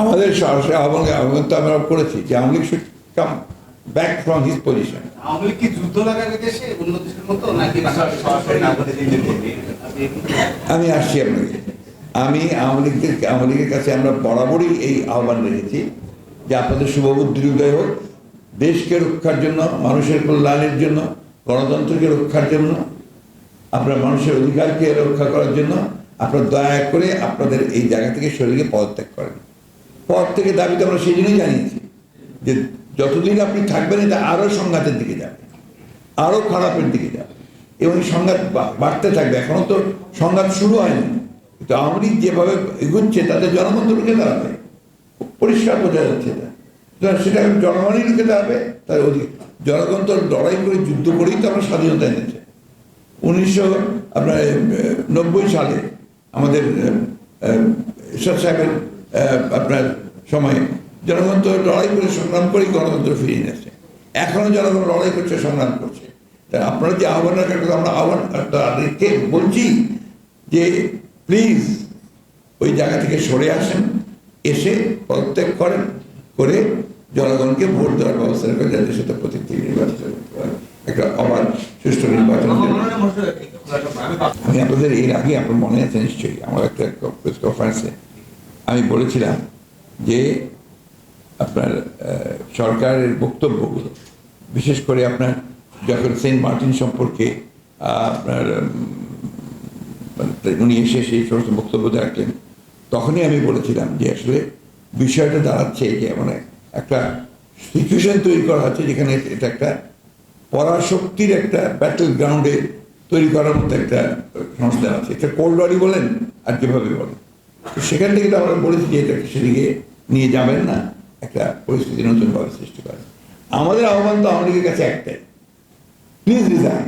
আমাদের সরাসরি আহ্বান আহ্বান তো আমরা করেছি যে Awami League should come back from his position Awami League কি যুদ্ধ লাগাবে দেশে অন্য দেশের মতো নাকি আমি আসছি আপনাকে আমি আওয়ামী লীগদের আওয়ামী লীগের কাছে আমরা বরাবরই এই আহ্বান রেখেছি যে আপনাদের শুভবুদ্ধির উদয় হোক দেশকে রক্ষার জন্য মানুষের কল্যাণের জন্য গণতন্ত্রকে রক্ষার জন্য আপনার মানুষের অধিকারকে রক্ষা করার জন্য আপনার দয়া করে আপনাদের এই জায়গা থেকে শরীরকে পদত্যাগ করেন। পদ থেকে দাবি তো আমরা সেই জন্যই জানিয়েছি। যে যতদিন আপনি থাকবেন, এটা আরও সংঘাতের দিকে যাবে, আরও খারাপের দিকে যাবে। এবং সংঘাত বাড়তে থাকবে। এখনও তো সংঘাত শুরু হয়নি। কিন্তু আওয়ামী লীগ যেভাবে এগুচ্ছে, তাতে জনগণ তো রুখে দাঁড়াবে। পরিষ্কার বোঝা যাচ্ছে এটা। সেটা জনগণই রুখে দাঁড়াবে, তার অধিক জনগণ তো লড়াই করে যুদ্ধ করেই তো আমরা স্বাধীনতা এনেছে। উনিশশো, আপনার নব্বই সালে আমাদের ঈশ্বর সাহেবের আপনার সময়ে। জনগণ লড়াই করে সংগ্রাম করেই গণতন্ত্র ফিরিয়ে এনেছে। এখনও জনগণ লড়াই করছে সংগ্রাম করছে। তা আপনারা যে আহ্বান রাখার কথা আমরা আহ্বান তাদেরকে বলছি যে প্লিজ ওই জায়গা থেকে সরে আসেন এসে পদত্যাগ করেন করে জনগণকে ভোট দেওয়ার ব্যবস্থা করে যাতে সেটা প্রতিটি নির্বাচন একটা অবাধ সুষ্ঠু নির্বাচন আমি আপনাদের এর আগে আপনার মনে আছে নিশ্চয়ই আমার একটা প্রেস কনফারেন্সে আমি বলেছিলাম যে আপনার সরকারের বক্তব্যগুলো, বিশেষ করে আপনার যখন সেন্ট মার্টিন সম্পর্কে আপনার মানে উনি এসে সেই সমস্ত বক্তব্য রাখলেন, তখনই আমি বলেছিলাম যে আসলে বিষয়টা দাঁড়াচ্ছে যে মানে একটা সিচুয়েশন তৈরি করা হচ্ছে যেখানে এটা একটা পরাশক্তির একটা ব্যাটল গ্রাউন্ডে তৈরি করার মতো একটা সংস্থা আছে। এটা কোল্ডওয়ারি বলেন আর যেভাবে বলেন। তো সেখান থেকে তো আমরা বলেছি যে এটাকে সেদিকে নিয়ে যাবেন না, একটা পরিস্থিতি নতুনভাবে সৃষ্টি করেন। আমাদের আহ্বান তো আওয়ামী কাছে একটাই। প্লিজ রিজাইন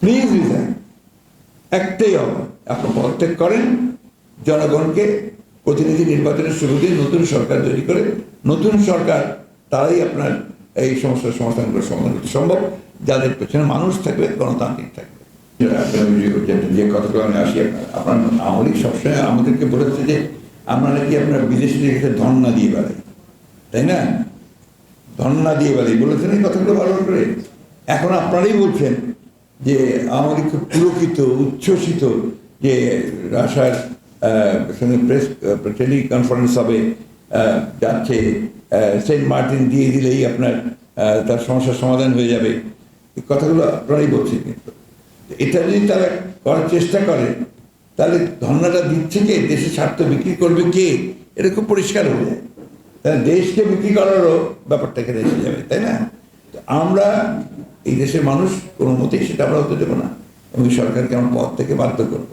প্লিজ রিজাইন একটাই আহ্বান। আপনি পদত্যাগ করেন, জনগণকে প্রতিনিধি নির্বাচনের শুরু দিয়ে নতুন সরকার তৈরি করে, নতুন সরকার, তারাই আপনার এই সমস্যার সমাধান করতে সম্ভব। যাদের পেছনে মানুষ থাকবে, গণতান্ত্রিক থাকবে। যে- আমি আসি, আপনার আওয়ামী সবসময় আমাদেরকে বলেছে যে, আমরা নাকি আপনার বিদেশি ধন না দিয়ে বেড়াই। তাই না? ধন্না দিয়ে বেড়াই। বলেছেন এই কথাগুলো বারবার করে। এখন আপনারাই বলছেন যে, আমাদের খুব পুলকিত উচ্ছ্বসিত যে রাশার সঙ্গে প্রেস টেলি কনফারেন্স হবে যাচ্ছে সেন্ট মার্টিন দিয়ে দিলেই আপনার তার সমস্যার সমাধান হয়ে যাবে। এই কথাগুলো আপনারাই বলছেন কিন্তু। এটা যদি তারা করার চেষ্টা করে, তাহলে ধর্নাটা দিচ্ছে কে দেশের স্বার্থ বিক্রি করবে কে? এটা খুব পরিষ্কার হয়ে যায়। তাহলে দেশকে বিক্রি করারও ব্যাপারটাকে এখানে এসে যাবে, তাই না? আমরা এই দেশের মানুষ কোনো মতেই সেটা আমরা হতে দেবো না। এবং সরকারকে আমরা পথ থেকে বাধ্য করব।